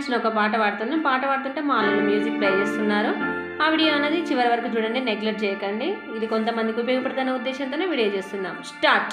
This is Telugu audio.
సంబంధించిన ఒక పాట పాడుతున్నాం. పాట పాడుతుంటే మా వాళ్ళు మ్యూజిక్ ప్లే చేస్తున్నారు. ఆ వీడియో అనేది చివరి వరకు చూడండి నెగ్లెక్ట్ చేయకండి. ఇది కొంతమందికి ఉపయోగపడుతున్న ఉద్దేశంతోనే వీడియో చేస్తున్నాం. Start.